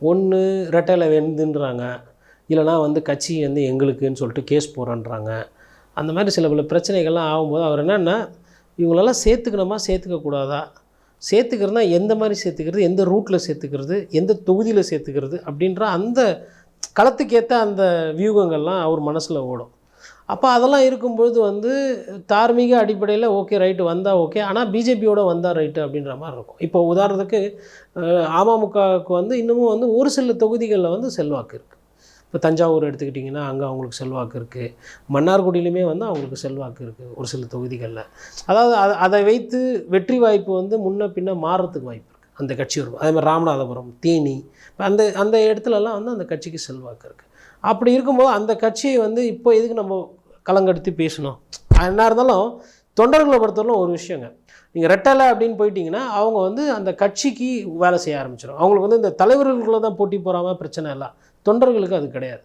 ஒன்று ரெட்டையில் வெந்துன்றாங்க இல்லைனா வந்து கட்சி வந்து எங்களுக்குன்னு சொல்லிட்டு கேஸ் போகிறேன்றாங்க அந்த மாதிரி சில பல பிரச்சனைகள்லாம் ஆகும்போது அவர் என்னென்னா இவங்களெல்லாம் சேர்த்துக்கணுமா? சேர்த்துக்க கூடாதா சேர்த்துக்கிறதுனா எந்த மாதிரி சேர்த்துக்கிறது? எந்த ரூட்டில் சேர்த்துக்கிறது? எந்த தொகுதியில் சேர்த்துக்கிறது? அப்படின்ற அந்த களத்துக்கேற்ற அந்த வியூகங்கள்லாம் அவர் மனசில் ஓடும். அப்போ அதெல்லாம் இருக்கும்பொழுது வந்து தார்மீக அடிப்படையில் ஓகே ரைட்டு வந்தால் ஓகே ஆனால் பிஜேபியோட வந்தால் ரைட்டு அப்படின்ற மாதிரி இருக்கும். இப்போ உதாரணத்துக்கு அமமுகவுக்கு வந்து இன்னமும் வந்து ஒரு சில தொகுதிகளில் வந்து செல்வாக்கு இருக்குது இப்போ தஞ்சாவூர் எடுத்துக்கிட்டிங்கன்னா அங்கே அவங்களுக்கு செல்வாக்கு இருக்குது மன்னார்குடியிலுமே வந்து அவங்களுக்கு செல்வாக்கு இருக்குது ஒரு சில தொகுதிகளில். அதாவது அதை அதை வைத்து வெற்றி வாய்ப்பு வந்து முன்ன பின்ன மாறுறதுக்கு வாய்ப்பு இருக்குது அந்த கட்சி வரும் அதே மாதிரி ராமநாதபுரம் தேனி இப்போ அந்த அந்த இடத்துலலாம் வந்து அந்த கட்சிக்கு செல்வாக்கு இருக்குது அப்படி இருக்கும்போது அந்த கட்சியை வந்து இப்போ எதுக்கு நம்ம கலங்கெடுத்து பேசணும்? என்ன இருந்தாலும் தொண்டர்களை பொறுத்தவரைக்கும் ஒரு விஷயங்க. நீங்கள் ரெட்டலை அப்படின்னு போயிட்டீங்கன்னா அவங்க வந்து அந்த கட்சிக்கு வேலை செய்ய ஆரம்பிச்சிடும் அவங்களுக்கு வந்து இந்த தலைவர்களுக்குள்ளே தான் போட்டி போகாமல் பிரச்சனை இல்லை. தொண்டர்களுக்கு அது கிடையாது.